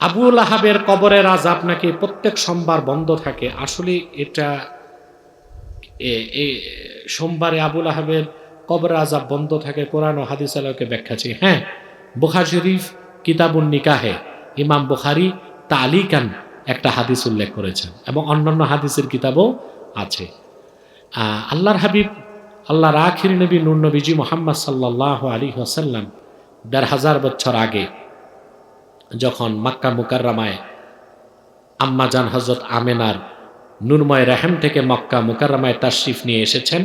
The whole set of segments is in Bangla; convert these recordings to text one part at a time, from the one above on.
আবুল আহাবের কবরের আজাব নাকি প্রত্যেক সোমবার বন্ধ থাকে। আসলে এটা সোমবারে আবুল আহাবের কবর আজাব বন্ধ থাকে, কোরআন ও হাদিস আলোকে ব্যাখ্যা হ্যাঁ বুখা শরীফ, কিতাবুন নিকাহে, ইমাম বুখারি তালিকান একটা হাদিস উল্লেখ করেছেন এবং অন্যান্য হাদিসের কিতাবও আছে। আল্লাহর হাবিব, আল্লাহর আখির নবী নুর নবীজি মোহাম্মদ সাল্লাহ আলী ওসাল্লাম দেড় হাজার বছর আগে যখন মাক্কা মুকাররামায় আম্মাজান হজরত আমেনার নুরময় রাহেম থেকে মক্কা মুকাররামায় তাশরিফ নিয়ে এসেছেন,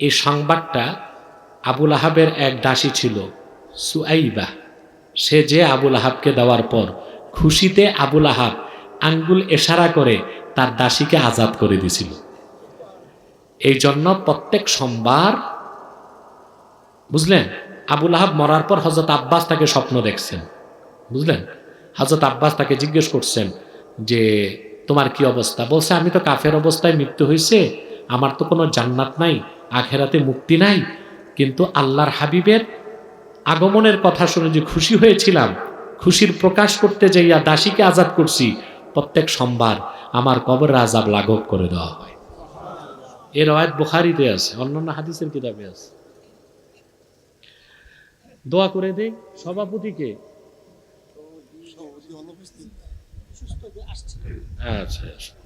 এই সংবাদটা আবুল আহাবের এক দাসী ছিল সুআইবা সে যে আবুল আহাবকে দেওয়ার পর খুশিতে আবুল আহাব আঙ্গুল এশারা করে তার দাসীকে আজাদ করে দিয়েছিল। এই জন্য প্রত্যেক সোমবার, বুঝলেন, আবুল আহাব মরার পর হজরত আব্বাস তাকে স্বপ্ন দেখছেন। বুঝলেন? হজরত আব্বাস তাকে জিজ্ঞেস করছেন যে, তোমার কি অবস্থা? বলছে, আমি তো কাফের অবস্থায় মৃত্যু হয়েছে। আমার তো কোনো জান্নাত নাই, আখেরাতে মুক্তি নাই। কিন্তু আল্লাহর হাবিবের আগমনের কথা শুনে যে খুশি হয়েছিলাম, খুশির প্রকাশ করতে যাইয়া দাসীকে আজাদ করছি, প্রত্যেক সোমবার আমার কবর আজাব লাঘব করে দেওয়া হয়। এর রয়াত বুখারিতে আছে, অন্যান্য হাদিসের কিতাবে আছে। দোয়া করে দে সভাপতিকে আচ্ছা আচ্ছা।